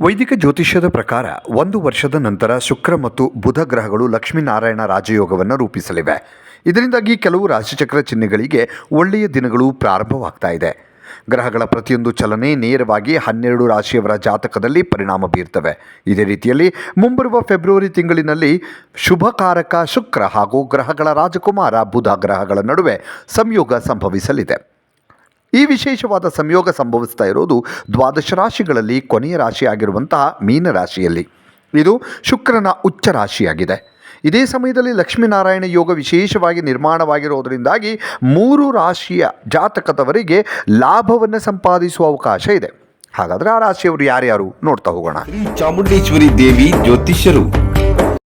ವೈದಿಕ ಜ್ಯೋತಿಷ್ಯದ ಪ್ರಕಾರ ಒಂದು ವರ್ಷದ ನಂತರ ಶುಕ್ರ ಮತ್ತು ಬುಧ ಗ್ರಹಗಳು ಲಕ್ಷ್ಮೀನಾರಾಯಣ ರಾಜಯೋಗವನ್ನು ರೂಪಿಸಲಿವೆ. ಇದರಿಂದಾಗಿ ಕೆಲವು ರಾಶಿಚಕ್ರ ಚಿಹ್ನೆಗಳಿಗೆ ಒಳ್ಳೆಯ ದಿನಗಳು ಪ್ರಾರಂಭವಾಗ್ತಾ ಇದೆ. ಗ್ರಹಗಳ ಪ್ರತಿಯೊಂದು ಚಲನೆ ನೇರವಾಗಿ ಹನ್ನೆರಡು ರಾಶಿಯವರ ಜಾತಕದಲ್ಲಿ ಪರಿಣಾಮ ಬೀರ್ತವೆ. ಇದೇ ರೀತಿಯಲ್ಲಿ ಮುಂಬರುವ ಫೆಬ್ರವರಿ ತಿಂಗಳಿನಲ್ಲಿ ಶುಭಕಾರಕ ಶುಕ್ರ ಹಾಗೂ ಗ್ರಹಗಳ ರಾಜಕುಮಾರ ಬುಧ ಗ್ರಹಗಳ ನಡುವೆ ಸಂಯೋಗ ಸಂಭವಿಸಲಿದೆ. ಈ ವಿಶೇಷವಾದ ಸಂಯೋಗ ಸಂಭವಿಸ್ತಾ ಇರೋದು ದ್ವಾದಶ ರಾಶಿಗಳಲ್ಲಿ ಕೊನೆಯ ರಾಶಿಯಾಗಿರುವಂತಹ ಮೀನರಾಶಿಯಲ್ಲಿ ಇದು ಶುಕ್ರನ ಉಚ್ಚ ರಾಶಿಯಾಗಿದೆ. ಇದೇ ಸಮಯದಲ್ಲಿ ಲಕ್ಷ್ಮೀನಾರಾಯಣ ಯೋಗ ವಿಶೇಷವಾಗಿ ನಿರ್ಮಾಣವಾಗಿರೋದರಿಂದಾಗಿ ಮೂರು ರಾಶಿಯ ಜಾತಕದವರಿಗೆ ಲಾಭವನ್ನು ಸಂಪಾದಿಸುವ ಅವಕಾಶ ಇದೆ. ಹಾಗಾದರೆ ಆ ರಾಶಿಯವರು ಯಾರ್ಯಾರು ನೋಡ್ತಾ ಹೋಗೋಣ. ಚಾಮುಂಡೇಶ್ವರಿ ದೇವಿ ಜ್ಯೋತಿಷ್ಯರು.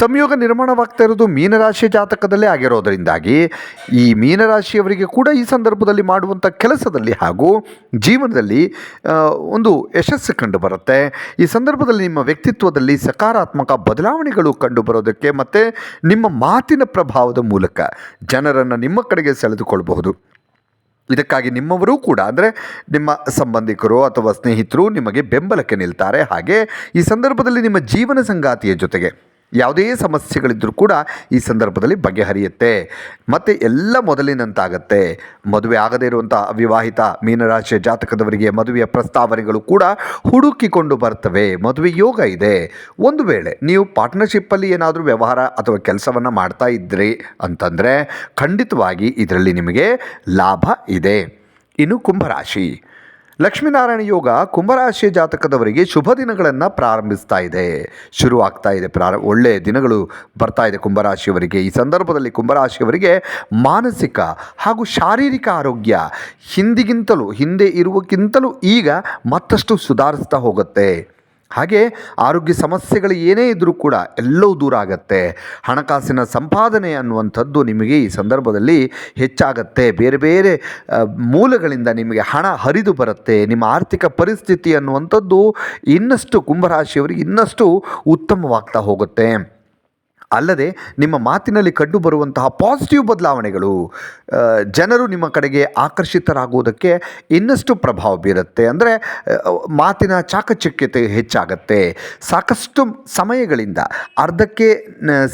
ಸಂಯೋಗ ನಿರ್ಮಾಣವಾಗ್ತಾ ಇರೋದು ಮೀನರಾಶಿ ಜಾತಕದಲ್ಲೇ ಆಗಿರೋದರಿಂದಾಗಿ ಈ ಮೀನರಾಶಿಯವರಿಗೆ ಕೂಡ ಈ ಸಂದರ್ಭದಲ್ಲಿ ಮಾಡುವಂಥ ಕೆಲಸದಲ್ಲಿ ಹಾಗೂ ಜೀವನದಲ್ಲಿ ಒಂದು ಯಶಸ್ಸು ಕಂಡು ಬರುತ್ತೆ. ಈ ಸಂದರ್ಭದಲ್ಲಿ ನಿಮ್ಮ ವ್ಯಕ್ತಿತ್ವದಲ್ಲಿ ಸಕಾರಾತ್ಮಕ ಬದಲಾವಣೆಗಳು ಕಂಡು ಬರೋದಕ್ಕೆ ಮತ್ತು ನಿಮ್ಮ ಮಾತಿನ ಪ್ರಭಾವದ ಮೂಲಕ ಜನರನ್ನು ನಿಮ್ಮ ಕಡೆಗೆ ಸೆಳೆದುಕೊಳ್ಳಬಹುದು ಇದಕ್ಕಾಗಿ ನಿಮ್ಮವರೂ ಕೂಡ, ಅಂದರೆ ನಿಮ್ಮ ಸಂಬಂಧಿಕರು ಅಥವಾ ಸ್ನೇಹಿತರು ನಿಮಗೆ ಬೆಂಬಲಕ್ಕೆ ನಿಲ್ತಾರೆ. ಹಾಗೆ ಈ ಸಂದರ್ಭದಲ್ಲಿ ನಿಮ್ಮ ಜೀವನ ಸಂಗಾತಿಯ ಜೊತೆಗೆ ಯಾವುದೇ ಸಮಸ್ಯೆಗಳಿದ್ದರೂ ಕೂಡ ಈ ಸಂದರ್ಭದಲ್ಲಿ ಬಗೆಹರಿಯುತ್ತೆ. ಮತ್ತು ಎಲ್ಲ ಮೊದಲಿನಂತಾಗತ್ತೆ. ಮದುವೆ ಆಗದೇ ಇರುವಂಥ ಅವಿವಾಹಿತ ಮೀನರಾಶಿಯ ಜಾತಕದವರಿಗೆ ಮದುವೆಯ ಪ್ರಸ್ತಾವನೆಗಳು ಕೂಡ ಹುಡುಕಿಕೊಂಡು ಬರ್ತವೆ. ಮದುವೆ ಯೋಗ ಇದೆ. ಒಂದು ವೇಳೆ ನೀವು ಪಾರ್ಟ್ನರ್ಶಿಪ್ಪಲ್ಲಿ ಏನಾದರೂ ವ್ಯವಹಾರ ಅಥವಾ ಕೆಲಸವನ್ನು ಮಾಡ್ತಾ ಇದ್ದರೆ ಅಂತಂದರೆ ಖಂಡಿತವಾಗಿ ಇದರಲ್ಲಿ ನಿಮಗೆ ಲಾಭ ಇದೆ. ಇನ್ನು ಕುಂಭರಾಶಿ. ಲಕ್ಷ್ಮೀನಾರಾಯಣ ಯೋಗ ಕುಂಭರಾಶಿಯ ಜಾತಕದವರಿಗೆ ಶುಭ ದಿನಗಳನ್ನು ಪ್ರಾರಂಭಿಸ್ತಾ ಇದೆ. ಶುರು ಆಗ್ತಾ ಇದೆ ಪ್ರಾರ ಒಳ್ಳೆಯ ದಿನಗಳು ಬರ್ತಾ ಇದೆ ಕುಂಭರಾಶಿಯವರಿಗೆ. ಈ ಸಂದರ್ಭದಲ್ಲಿ ಕುಂಭರಾಶಿಯವರಿಗೆ ಮಾನಸಿಕ ಹಾಗೂ ಶಾರೀರಿಕ ಆರೋಗ್ಯ ಹಿಂದಿಗಿಂತಲೂ, ಹಿಂದೆ ಇರುವಕ್ಕಿಂತಲೂ ಈಗ ಮತ್ತಷ್ಟು ಸುಧಾರಿಸ್ತಾ ಹೋಗುತ್ತೆ. ಹಾಗೆ ಆರೋಗ್ಯ ಸಮಸ್ಯೆಗಳು ಏನೇ ಇದ್ದರೂ ಕೂಡ ಎಲ್ಲವೂ ದೂರ ಆಗತ್ತೆ. ಹಣಕಾಸಿನ ಸಂಪಾದನೆ ಅನ್ನುವಂಥದ್ದು ನಿಮಗೆ ಈ ಸಂದರ್ಭದಲ್ಲಿ ಹೆಚ್ಚಾಗತ್ತೆ. ಬೇರೆ ಬೇರೆ ಮೂಲಗಳಿಂದ ನಿಮಗೆ ಹಣ ಹರಿದು ಬರುತ್ತೆ. ನಿಮ್ಮ ಆರ್ಥಿಕ ಪರಿಸ್ಥಿತಿ ಅನ್ನುವಂಥದ್ದು ಇನ್ನಷ್ಟು ಕುಂಭರಾಶಿಯವರಿಗೆ ಇನ್ನಷ್ಟು ಉತ್ತಮವಾಗ್ತಾ ಹೋಗುತ್ತೆ. ಅಲ್ಲದೆ ನಿಮ್ಮ ಮಾತಿನಲ್ಲಿ ಕಂಡುಬರುವಂತಹ ಪಾಸಿಟಿವ್ ಬದಲಾವಣೆಗಳು ಜನರು ನಿಮ್ಮ ಕಡೆಗೆ ಆಕರ್ಷಿತರಾಗುವುದಕ್ಕೆ ಇನ್ನಷ್ಟು ಪ್ರಭಾವ ಬೀರುತ್ತೆ. ಅಂದರೆ ಮಾತಿನ ಚಾಕಚಕ್ಯತೆ ಹೆಚ್ಚಾಗತ್ತೆ. ಸಾಕಷ್ಟು ಸಮಯಗಳಿಂದ ಅರ್ಧಕ್ಕೆ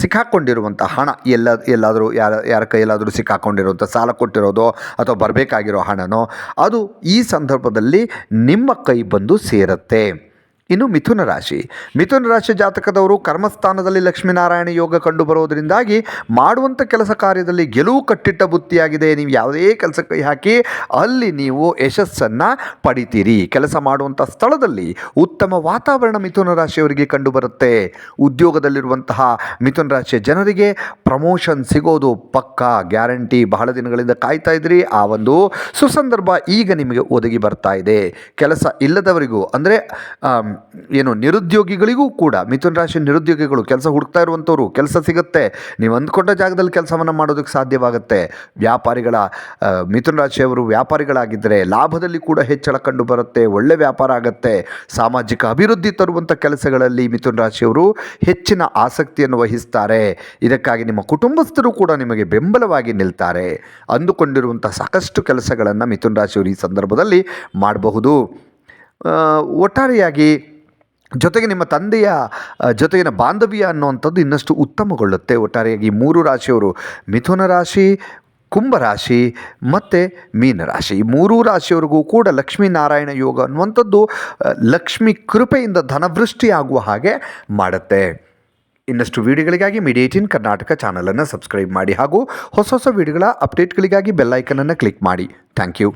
ಸಿಕ್ಕಾಕೊಂಡಿರುವಂಥ ಹಣ, ಎಲ್ಲ, ಎಲ್ಲಾದರೂ ಯಾರ ಯಾರ ಕೈಯಲ್ಲಾದರೂ ಸಿಕ್ಕಾಕೊಂಡಿರುವಂಥ ಸಾಲ ಕೊಟ್ಟಿರೋದೋ ಅಥವಾ ಬರಬೇಕಾಗಿರೋ ಹಣನೋ, ಅದು ಈ ಸಂದರ್ಭದಲ್ಲಿ ನಿಮ್ಮ ಕೈ ಬಂದು ಸೇರುತ್ತೆ. ಇನ್ನು ಮಿಥುನ ರಾಶಿ. ಮಿಥುನ ರಾಶಿ ಜಾತಕದವರು ಕರ್ಮಸ್ಥಾನದಲ್ಲಿ ಲಕ್ಷ್ಮೀನಾರಾಯಣ ಯೋಗ ಕಂಡು ಬರೋದರಿಂದಾಗಿ ಮಾಡುವಂಥ ಕೆಲಸ ಕಾರ್ಯದಲ್ಲಿ ಗೆಲುವು ಕಟ್ಟಿಟ್ಟ ಬುತ್ತಿಯಾಗಿದೆ. ನೀವು ಯಾವುದೇ ಕೆಲಸ ಕೈ ಹಾಕಿ ಅಲ್ಲಿ ನೀವು ಯಶಸ್ಸನ್ನು ಪಡಿತೀರಿ. ಕೆಲಸ ಮಾಡುವಂಥ ಸ್ಥಳದಲ್ಲಿ ಉತ್ತಮ ವಾತಾವರಣ ಮಿಥುನ ರಾಶಿಯವರಿಗೆ ಕಂಡುಬರುತ್ತೆ. ಉದ್ಯೋಗದಲ್ಲಿರುವಂತಹ ಮಿಥುನ ರಾಶಿಯ ಜನರಿಗೆ ಪ್ರಮೋಷನ್ ಸಿಗೋದು ಪಕ್ಕಾ. ಗ್ಯಾರಂಟಿ ಬಹಳ ದಿನಗಳಿಂದ ಕಾಯ್ತಾ ಇದ್ರಿ. ಆ ಒಂದು ಸುಸಂದರ್ಭ ಈಗ ನಿಮಗೆ ಒದಗಿ ಬರ್ತಾ ಇದೆ. ಕೆಲಸ ಇಲ್ಲದವರಿಗೂ ಅಂದರೆ ಏನು ನಿರುದ್ಯೋಗಿಗಳಿಗೂ ಕೂಡ, ಮಿಥುನ ರಾಶಿ ನಿರುದ್ಯೋಗಿಗಳು ಕೆಲಸ ಹುಡುಕ್ತಾ ಇರುವಂಥವ್ರು ಕೆಲಸ ಸಿಗುತ್ತೆ. ನೀವು ಅಂದ್ಕೊಂಡ ಜಾಗದಲ್ಲಿ ಕೆಲಸವನ್ನು ಮಾಡೋದಕ್ಕೆ ಸಾಧ್ಯವಾಗುತ್ತೆ. ವ್ಯಾಪಾರಿಗಳ ಮಿಥುನ ರಾಶಿಯವರು ವ್ಯಾಪಾರಿಗಳಾಗಿದ್ದರೆ ಲಾಭದಲ್ಲಿ ಕೂಡ ಹೆಚ್ಚಳ ಕಂಡು ಬರುತ್ತೆ, ಒಳ್ಳೆ ವ್ಯಾಪಾರ ಆಗುತ್ತೆ. ಸಾಮಾಜಿಕ ಅಭಿವೃದ್ಧಿ ತರುವಂಥ ಕೆಲಸಗಳಲ್ಲಿ ಮಿಥುನ ರಾಶಿಯವರು ಹೆಚ್ಚಿನ ಆಸಕ್ತಿಯನ್ನು ವಹಿಸ್ತಾರೆ. ಇದಕ್ಕಾಗಿ ನಿಮ್ಮ ಕುಟುಂಬಸ್ಥರು ಕೂಡ ನಿಮಗೆ ಬೆಂಬಲವಾಗಿ ನಿಲ್ತಾರೆ. ಅಂದುಕೊಂಡಿರುವಂಥ ಸಾಕಷ್ಟು ಕೆಲಸಗಳನ್ನು ಮಿಥುನ ರಾಶಿಯವರು ಈ ಸಂದರ್ಭದಲ್ಲಿ ಮಾಡಬಹುದು. ಒಟ್ಟಾರೆಯಾಗಿ ಜೊತೆಗೆ ನಿಮ್ಮ ತಂದೆಯ ಜೊತೆಗಿನ ಬಾಂಧವ್ಯ ಅನ್ನುವಂಥದ್ದು ಇನ್ನಷ್ಟು ಉತ್ತಮಗೊಳ್ಳುತ್ತೆ. ಒಟ್ಟಾರೆಯಾಗಿ ಮೂರು ರಾಶಿಯವರು ಮಿಥುನ ರಾಶಿ ಕುಂಭರಾಶಿ ಮತ್ತು ಮೀನರಾಶಿ ಈ ಮೂರೂ ರಾಶಿಯವರಿಗೂ ಕೂಡ ಲಕ್ಷ್ಮೀನಾರಾಯಣ ಯೋಗ ಅನ್ನುವಂಥದ್ದು ಲಕ್ಷ್ಮಿ ಕೃಪೆಯಿಂದ ಧನವೃಷ್ಟಿಯಾಗುವ ಹಾಗೆ ಮಾಡುತ್ತೆ. ಇನ್ನಷ್ಟು ವಿಡಿಯೋಗಳಿಗಾಗಿ ಮೀಡಿಯೇಟಿನ್ ಕರ್ನಾಟಕ ಚಾನಲನ್ನು ಸಬ್ಸ್ಕ್ರೈಬ್ ಮಾಡಿ ಹಾಗೂ ಹೊಸ ಹೊಸ ವಿಡಿಯೋಗಳ ಅಪ್ಡೇಟ್ಗಳಿಗಾಗಿ ಬೆಲ್ಲೈಕನನ್ನು ಕ್ಲಿಕ್ ಮಾಡಿ. Thank you.